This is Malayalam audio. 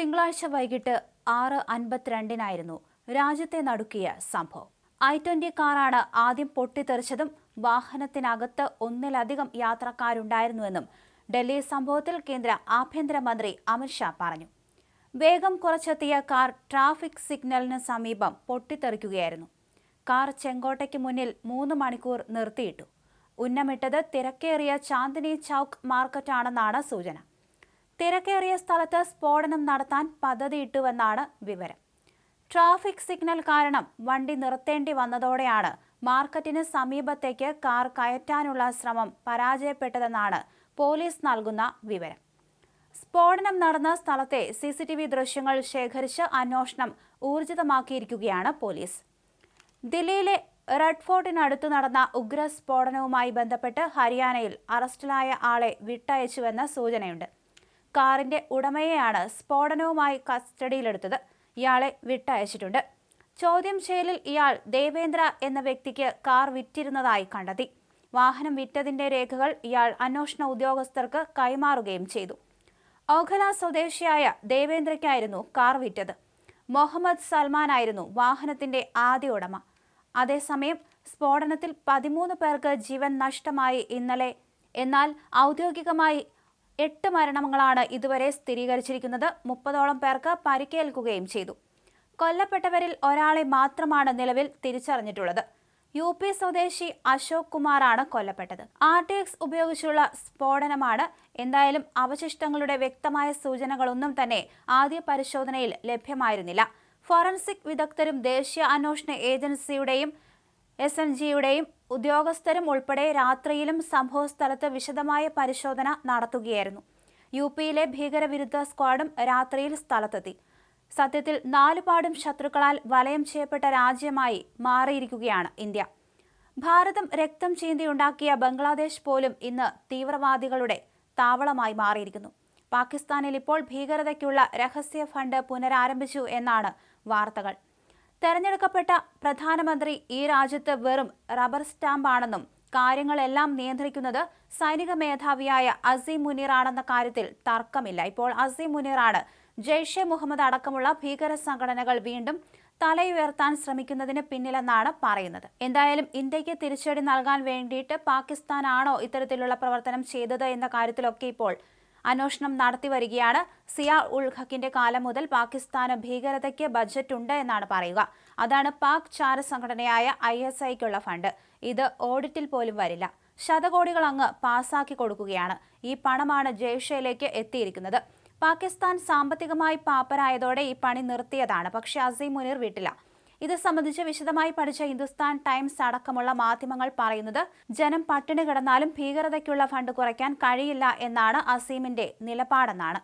തിങ്കളാഴ്ച വൈകിട്ട് ആറ് അൻപത്തിരണ്ടിനായിരുന്നു രാജ്യത്തെ നടുക്കിയ സംഭവം. ഐ ട്വന്റി കാറാണ് ആദ്യം പൊട്ടിത്തെറിച്ചതും വാഹനത്തിനകത്ത് ഒന്നിലധികം യാത്രക്കാരുണ്ടായിരുന്നുവെന്നും ഡൽഹി സംഭവത്തിൽ കേന്ദ്ര ആഭ്യന്തരമന്ത്രി അമിത്ഷാ പറഞ്ഞു. വേഗം കുറച്ചെത്തിയ കാർ ട്രാഫിക് സിഗ്നലിന് സമീപം പൊട്ടിത്തെറിക്കുകയായിരുന്നു. കാർ ചെങ്കോട്ടയ്ക്ക് മുന്നിൽ മൂന്ന് മണിക്കൂർ നിർത്തിയിട്ടു. ഉന്നമിട്ടത് തിരക്കേറിയ ചാന്ദിനി ചൌക്ക് മാർക്കറ്റാണെന്നാണ് സൂചന. തിരക്കേറിയ സ്ഥലത്ത് സ്ഫോടനം നടത്താൻ പദ്ധതിയിട്ടുവെന്നാണ് വിവരം. ട്രാഫിക് സിഗ്നൽ കാരണം വണ്ടി നിർത്തേണ്ടി വന്നതോടെയാണ് മാർക്കറ്റിന് സമീപത്തേക്ക് കാർ കയറ്റാനുള്ള ശ്രമം പരാജയപ്പെട്ടതെന്നാണ് പോലീസ് നൽകുന്ന വിവരം. സ്ഫോടനം നടന്ന സ്ഥലത്തെ സി സി ടി വി ദൃശ്യങ്ങൾ ശേഖരിച്ച് അന്വേഷണം ഊർജിതമാക്കിയിരിക്കുകയാണ് പോലീസ്. ദില്ലിയിലെ റെഡ് ഫോർട്ടിനടുത്ത് നടന്ന ഉഗ്ര സ്ഫോടനവുമായി ബന്ധപ്പെട്ട് ഹരിയാനയിൽ അറസ്റ്റിലായ ആളെ വിട്ടയച്ചുവെന്ന സൂചനയുണ്ട്. കാറിന്റെ ഉടമയെയാണ് സ്ഫോടനവുമായി കസ്റ്റഡിയിലെടുത്തത്. ഇയാളെ വിട്ടയച്ചിട്ടുണ്ട്. ചോദ്യം ചെയ്യലിൽ ഇയാൾ ദേവേന്ദ്ര എന്ന വ്യക്തിക്ക് കാർ വിറ്റിരുന്നതായി കണ്ടെത്തി. വാഹനം വിറ്റതിന്റെ രേഖകൾ ഇയാൾ അന്വേഷണ ഉദ്യോഗസ്ഥർക്ക് കൈമാറുകയും ചെയ്തു. ഓഖല സ്വദേശിയായ ദേവേന്ദ്രയ്ക്കായിരുന്നു കാർ വിറ്റത്. മുഹമ്മദ് സൽമാനായിരുന്നു വാഹനത്തിന്റെ ആദ്യ ഉടമ. അതേസമയം സ്ഫോടനത്തിൽ പതിമൂന്ന് പേർക്ക് ജീവൻ നഷ്ടമായി ഇന്നലെ എന്നാൽ ഔദ്യോഗികമായി എട്ട് മരണങ്ങളാണ് ഇതുവരെ സ്ഥിരീകരിച്ചിരിക്കുന്നത്. മുപ്പതോളം പേർക്ക് പരിക്കേൽക്കുകയും ചെയ്തു. കൊല്ലപ്പെട്ടവരിൽ ഒരാളെ മാത്രമാണ് നിലവിൽ തിരിച്ചറിഞ്ഞിട്ടുള്ളത്. യു പി സ്വദേശി അശോക് കുമാറാണ് കൊല്ലപ്പെട്ടത്. ആർ ടി എക്സ് ഉപയോഗിച്ചുള്ള സ്ഫോടനമാണ്. എന്തായാലും അവശിഷ്ടങ്ങളുടെ വ്യക്തമായ സൂചനകളൊന്നും തന്നെ ആദ്യ പരിശോധനയിൽ ലഭ്യമായിരുന്നില്ല. ഫോറൻസിക് വിദഗ്ധരും ദേശീയ അന്വേഷണ ഏജൻസിയുടെയും എസ് എൻ ജിയുടെയും ഉദ്യോഗസ്ഥരും ഉൾപ്പെടെ രാത്രിയിലും സംഭവസ്ഥലത്ത് വിശദമായ പരിശോധന നടത്തുകയായിരുന്നു. യു പിയിലെ ഭീകരവിരുദ്ധ സ്ക്വാഡും രാത്രിയിൽ സ്ഥലത്തെത്തി. സത്യത്തിൽ നാലുപാടും ശത്രുക്കളാൽ വലയം ചെയ്യപ്പെട്ട രാജ്യമായി മാറിയിരിക്കുകയാണ് ഇന്ത്യ. ഭാരതം രക്തം ചീന്തിയുണ്ടാക്കിയ ബംഗ്ലാദേശ് പോലും ഇന്ന് തീവ്രവാദികളുടെ താവളമായി മാറിയിരിക്കുന്നു. പാകിസ്ഥാനിൽ ഇപ്പോൾ ഭീകരതയ്ക്കുള്ള രഹസ്യ ഫണ്ട് പുനരാരംഭിച്ചു എന്നാണ് വാർത്തകൾ. തെരഞ്ഞെടുക്കപ്പെട്ട പ്രധാനമന്ത്രി ഈ രാജ്യത്ത് വെറും റബ്ബർ സ്റ്റാമ്പാണെന്നും കാര്യങ്ങളെല്ലാം നിയന്ത്രിക്കുന്നത് സൈനിക മേധാവിയായ അസീം മുനീറാണെന്ന കാര്യത്തിൽ തർക്കമില്ല. ഇപ്പോൾ അസീം മുനീറാണ് ജെയ്ഷെ മുഹമ്മദ് അടക്കമുള്ള ഭീകര സംഘടനകൾ വീണ്ടും തലയുയർത്താൻ ശ്രമിക്കുന്നതിന് പിന്നിലെന്നാണ് പറയുന്നത്. എന്തായാലും ഇന്ത്യയ്ക്ക് തിരിച്ചടി നൽകാൻ വേണ്ടിയിട്ട് പാകിസ്ഥാനാണോ ഇത്തരത്തിലുള്ള പ്രവർത്തനം ചെയ്തത് എന്ന കാര്യത്തിലൊക്കെ ഇപ്പോൾ അന്വേഷണം നടത്തി വരികയാണ് സിയാ ഉൾ ഹക്കിന്റെ കാലം മുതൽ പാകിസ്ഥാന് ഭീകരതയ്ക്ക് ബജറ്റ് ഉണ്ട് എന്നാണ് പറയുക. അതാണ് പാക് ചാര സംഘടനയായ ഐ എസ് ഐക്കുള്ള ഫണ്ട്. ഇത് ഓഡിറ്റിൽ പോലും വരില്ല. ശതകോടികൾ അങ്ങ് പാസാക്കി കൊടുക്കുകയാണ്. ഈ പണമാണ് ജയ്ഷയിലേക്ക് എത്തിയിരിക്കുന്നത്. പാകിസ്ഥാൻ സാമ്പത്തികമായി പാപ്പരായതോടെ ഈ പണി നിർത്തിയതാണ്. പക്ഷേ അസീം മുനീർ വിട്ടില്ല. ഇത് സംബന്ധിച്ച് വിശദമായി പഠിച്ച ഹിന്ദുസ്ഥാൻ ടൈംസ് അടക്കമുള്ള മാധ്യമങ്ങൾ പറയുന്നത് ജനം പട്ടിണി കിടന്നാലും ഭീകരതയ്ക്കുള്ള ഫണ്ട് കുറയ്ക്കാൻ കഴിയില്ല എന്നാണ് അസീമിന്റെ നിലപാടെന്നാണ്.